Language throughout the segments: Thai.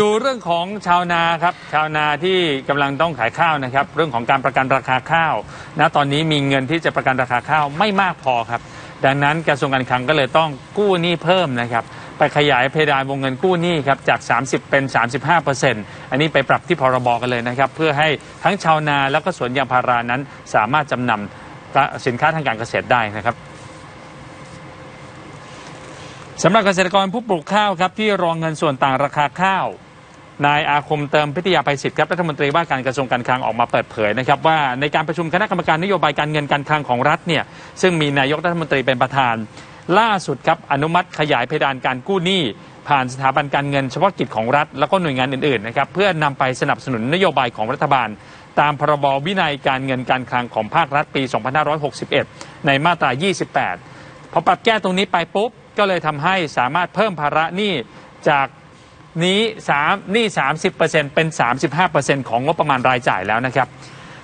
ดูเรื่องของชาวนาครับชาวนาที่กำลังต้องขายข้าวนะครับ เรื่องของการประกันราคาข้าวนะตอนนี้มีเงินที่จะประกันราคาข้าวไม่มากพอครับ ดังนั้นกระทรวงการคลังก็เลยต้องกู้หนี้เพิ่มนะครับไปขยายเพดานวงเงินกู้หนี้ครับจาก 30 เป็น 35เปอร์เซ็นต์อันนี้ไปปรับที่พรบกันเลยนะครับ เพื่อให้ทั้งชาวนาแล้วก็สวนยางพารานั้นสามารถจำนำสินค้าทางการเกษตรได้นะครับสำหรับเกษตรกรผู้ปลูกข้าวครับที่รองเงินส่วนต่างราคาข้าว นายอาคมเติมพิทยาภัยศิษย์ครับรัฐมนตรีว่าการกระทรวงการคลังออกมาเปิดเผยนะครับว่าในการประชุมคณะกรรมการนโยบายการเงินการคลังของรัฐเนี่ยซึ่งมีนายกรัฐมนตรีเป็นประธาน ล่าสุดครับอนุมัติขยายเพดานการกู้หนี้ผ่านสถาบันการเงินเฉพาะกิจของรัฐ แล้วก็หน่วยงานอื่นๆนะครับเพื่อนำไปสนับสนุนนโยบายของรัฐบาล ตามพรบวินัยการเงินการคลังของภาครัฐปี 2561 ในมาตรา 28 พอปรับแก้ตรงนี้ไปปุ๊บก็เลยทำให้สามารถเพิ่มภาระหนี้จาก นี้3นี้30%เป็น 35%ของงบประมาณรายจ่ายแล้วนะครับ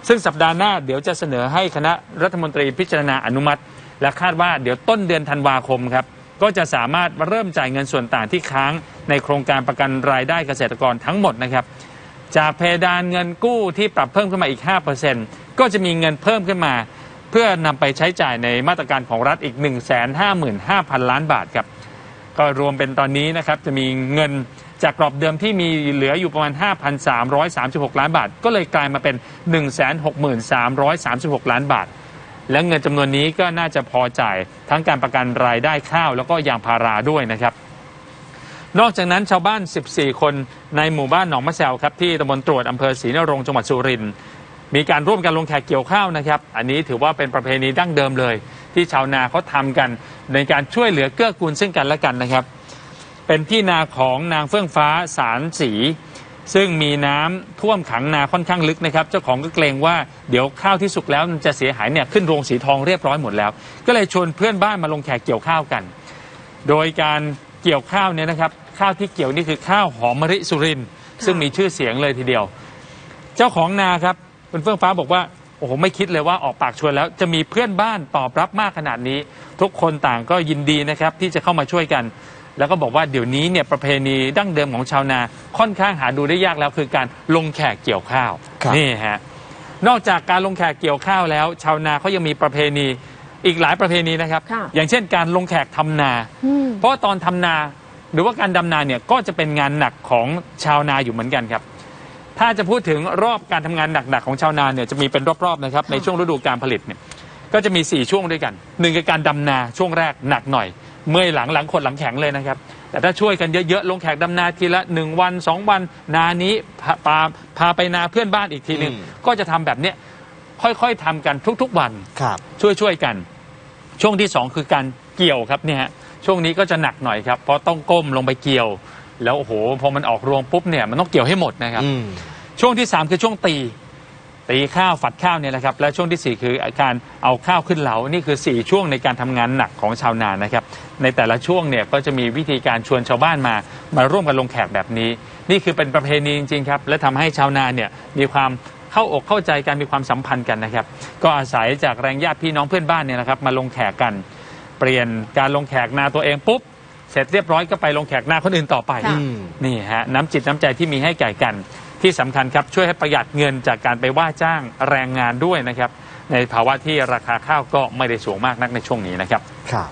ซึ่งสัปดาห์หน้าเดี๋ยวจะเสนอให้คณะรัฐมนตรีพิจารณาอนุมัติ และคาดว่าเดี๋ยวต้นเดือนธันวาคมครับ ก็จะสามารถเริ่มจ่ายเงินส่วนต่างที่ค้างในโครงการประกันรายได้เกษตรกรทั้งหมดนะครับ จากเพดานเงินกู้ที่ปรับเพิ่มขึ้นมาอีก 5%ก็จะมีเงินเพิ่มขึ้นมา เพื่อนำไปใช้จ่ายในมาตรการของรัฐอีก 155,000 ล้านบาทครับก็รวมเป็นตอนนี้นะครับจะมีเงิน จากกรอบเดิมที่มีเหลืออยู่ประมาณ 5,336 ล้านบาท ก็เลยกลายมาเป็น 163,336 ล้านบาท และเงินจำนวนนี้ก็น่าจะพอจ่ายทั้งการประกันรายได้ข้าวแล้วก็ยางพาราด้วยนะครับนอกจากนั้นชาวบ้าน 14 คนในหมู่บ้านหนองมะแซวครับที่ตำบลตรวจอำเภอศรีนรงจังหวัดสุรินทร์มีการร่วมกันลงแขกเกี่ยวข้าวนะครับ อันนี้ถือว่าเป็นประเพณีดั้งเดิมเลย ที่ชาวนาเขาทำกันในการช่วยเหลือเกื้อกูลซึ่งกันและกันนะครับ เป็นที่นาของนางเฟื่องฟ้าสารสี ซึ่งมีน้ำท่วมขังนาค่อนข้างลึกนะครับ เจ้าของก็เกรงว่าเดี๋ยวข้าวที่สุกแล้วมันจะเสียหายเนี่ยขึ้นโรงสีทองเรียบร้อยหมดแล้ว ก็เลยชวนเพื่อนบ้านมาลงแขกเกี่ยวข้าวกัน โดยการเกี่ยวข้าวเนี่ยนะครับ ข้าวที่เกี่ยวนี่คือข้าวหอมมะริสุรินซึ่งมีชื่อเสียงเลยทีเดียว เจ้าของนาครับคุณเฟื่องฟ้าบอกว่าโอ้โหไม่คิดเลยว่าออกปากชวนแล้วจะมีเพื่อนบ้านตอบรับมากขนาดนี้ ทุกคนต่างก็ยินดีนะครับที่จะเข้ามาช่วยกัน แล้วก็บอกว่าเดี๋ยวนี้เนี่ยประเพณีดั้งเดิมของชาวนาค่อนข้างหาดูได้ยากแล้วคือการลงแขกเกี่ยวข้าวครับ นี่ฮะนอกจากการลงแขกเกี่ยวข้าวแล้ว ชาวนาเขายังมีประเพณีอีกหลายประเพณีนะครับ ค่ะ อย่างเช่นการลงแขกทำนา อืม เพราะว่าตอนทำนาหรือว่าการดำนาเนี่ยก็จะเป็นงานหนักของชาวนาอยู่เหมือนกันครับ ถ้าจะพูดถึงรอบการทำงานหนักๆของชาวนาเนี่ยจะมีเป็นรอบๆนะครับในช่วงฤดูการผลิตเนี่ยก็จะมี 4 ช่วงด้วยกันหนึ่งคือการดำนาช่วงแรกหนักหน่อย เมื่อยหลังหลังขดหลังแข็งเลยนะครับ แต่ถ้าช่วยกันเยอะๆลงแขกดำนาทีละ 1 วัน 2 วันนานี้พาพาพาไปนาเพื่อนบ้านอีกทีหนึ่งอืม ก็จะทำแบบเนี้ยค่อยๆทำกันทุกๆวัน ครับ ช่วยช่วยๆกัน ช่วงที่2คือการเกี่ยวครับเนี่ยฮะช่วงนี้ก็จะหนักหน่อยครับเพราะต้องก้มลงไปเกี่ยว แล้วโอ้โหพอมันออกรวงปุ๊บเนี่ยมันต้องเกี่ยวให้หมดนะครับ อืม ช่วงที่ 3 คือช่วงตี ตีข้าวฝัดข้าวเนี่ยแหละครับและช่วงทีสี่ 4 คือการเอาข้าวขึ้นเหลานี่คือ 4 ช่วงในการทำงานหนักของชาวนานะครับ ในแต่ละช่วงเนี่ยก็จะมีวิธีการชวนชาวบ้านมา มาร่วมกันลงแขกแบบนี้ นี่คือเป็นประเพณีจริงๆครับและทำให้ชาวนาเนี่ยมีความเข้าอกเข้าใจกันมีความสัมพันธ์กันนะครับ ก็อาศัยจากแรงญาติพี่น้องเพื่อนบ้านเนี่ยนะครับมาลงแขกกัน เปลี่ยนการลงแขกนาตัวเองปุ๊บเสร็จเรียบร้อยก็ไปลงแขกนาคนอื่นต่อไปค่ะอืมนี่ฮะน้ำจิตน้ำใจที่มีให้แก่กัน ที่สำคัญครับช่วยให้ประหยัดเงินจากการไปว่าจ้างแรงงานด้วยนะครับ ในภาวะที่ราคาข้าวก็ไม่ได้สูงมากนักในช่วงนี้นะครับครับ